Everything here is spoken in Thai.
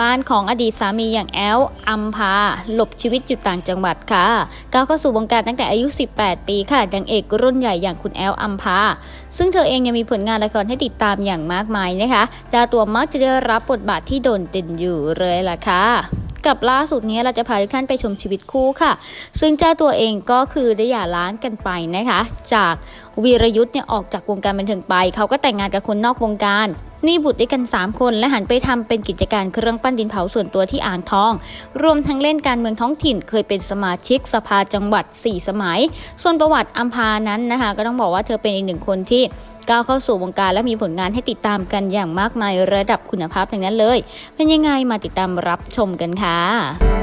บ้านของอดีตสามีอย่างแอลอัมพา หลบชีวิตอยู่ต่างจังหวัดค่ะก้าวเข้าสู่วงการตั้งแต่อายุ 18 ปีค่ะดังเอกรุ่นใหญ่อย่างคุณแอลอัมพา ซึ่งเธอเองยังมีผลงานละครให้ติดตามอย่างมากมายนะคะเจ้าตัวมักจะได้รับบทบาทที่โดดเด่นอยู่เลยล่ะค่ะกับล่าสุดนี้เราจะพาทุกท่านไปชมชีวิตคู่ค่ะ ซึ่งเจ้าตัวเองก็คือได้หย่าร้างกันไปนะคะ จากวีรยุทธ์เนี่ยออกจากวงการบันเทิงไป เขาก็แต่งงานกับคนนอกวงการ นี่บุตรด้วยกัน 3 คน และหันไปทำเป็นกิจการเครื่องปั้นดินเผาส่วนตัวที่อ่างทอง รวมทั้งเล่นการเมืองท้องถิ่น เคยเป็นสมาชิกสภาจังหวัด 4 สมัย ส่วนประวัติอัมพานั้นนะคะ ก็ต้องบอกว่าเธอเป็นอีกหนึ่งคนที่ก้าวเข้าสู่วงการและมีผลงานให้ติดตามกันอย่างมากมายระดับคุณภาพทั้งนั้นเลย เป็นยังไงมาติดตามรับชมกันค่ะ